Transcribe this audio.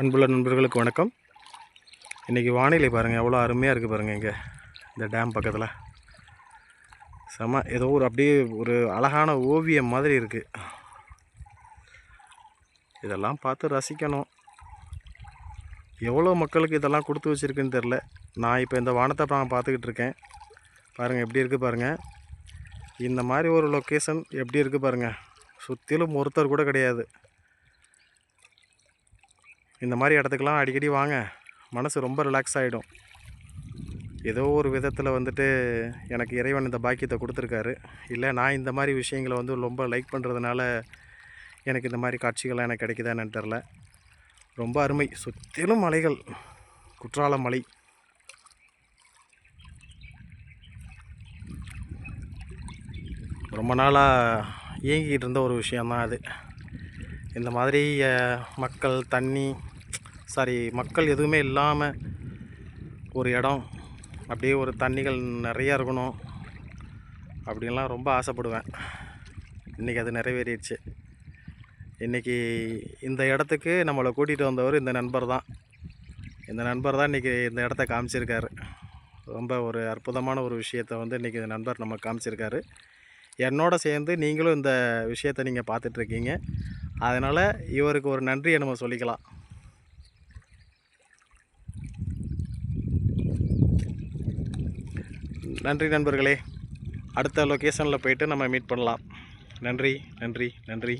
அன்புள்ள நண்பர்களுக்கு வணக்கம். இன்றைக்கி வானிலை பாருங்கள் எவ்வளோ அருமையாக இருக்குது பாருங்கள் இங்கே இந்த டேம் பக்கத்தில். செம ஏதோ ஒரு அப்படியே ஒரு அழகான ஓவியம் மாதிரி இருக்குது இதெல்லாம் பார்த்து ரசிக்கணும். எவ்வளோ மக்களுக்கு இதெல்லாம் கொடுத்து வச்சுருக்குன்னு தெரில நான் இப்போ இந்த வானத்தை நான் பார்த்துக்கிட்டு இருக்கேன். பாருங்கள் எப்படி இருக்குது பாருங்கள் இந்த மாதிரி ஒரு லொக்கேஷன் எப்படி இருக்குது பாருங்கள் சுற்றிலும் ஒருத்தர் கூட கிடையாது. இந்த மாதிரி இடத்துக்கெலாம் அடிக்கடி வாங்க. மனசு ரொம்ப ரிலாக்ஸ் ஆகிடும் ஏதோ ஒரு விதத்தில் வந்துட்டு எனக்கு இறைவன் இந்த பாக்கியத்தை கொடுத்துருக்காரு. இல்லை நான் இந்த மாதிரி விஷயங்களை வந்து ரொம்ப லைக் பண்ணுறதுனால எனக்கு இந்த மாதிரி காட்சிகள்லாம் எனக்கு கிடைக்குதா தெரில ரொம்ப அருமை. சுற்றிலும் மலைகள். குற்றாலம் மலை. ரொம்ப நாளாக இயங்கிக்கிட்டு இருந்த ஒரு விஷயந்தான் அது. இந்த மாதிரி மக்கள் தண்ணி சாரி மக்கள் எதுவுமே இல்லாமல் ஒரு இடம் அப்படியே ஒரு தண்ணிகள் நிறையா இருக்கணும் அப்படின்லாம் ரொம்ப ஆசைப்படுவேன். இன்றைக்கி அது நிறைவேறிடுச்சு. இன்றைக்கி இந்த இடத்துக்கு நம்மளை கூட்டிகிட்டு வந்தவர் இந்த நண்பர் தான். இந்த நண்பர் தான் இன்றைக்கி இந்த இடத்த காமிச்சிருக்காரு. ரொம்ப ஒரு அற்புதமான ஒரு விஷயத்தை வந்து இன்றைக்கி இந்த நண்பர் நம்ம காமிச்சிருக்காரு. என்னோட சேர்ந்து நீங்களும் இந்த விஷயத்தை நீங்கள் பார்த்துட்ருக்கீங்க அதனால் இவருக்கு ஒரு நன்றியை நம்ம சொல்லிக்கலாம். நன்றி நண்பர்களே. அடுத்த லொக்கேஷனில் போயிட்டு நம்ம மீட் பண்ணலாம். நன்றி நன்றி நன்றி.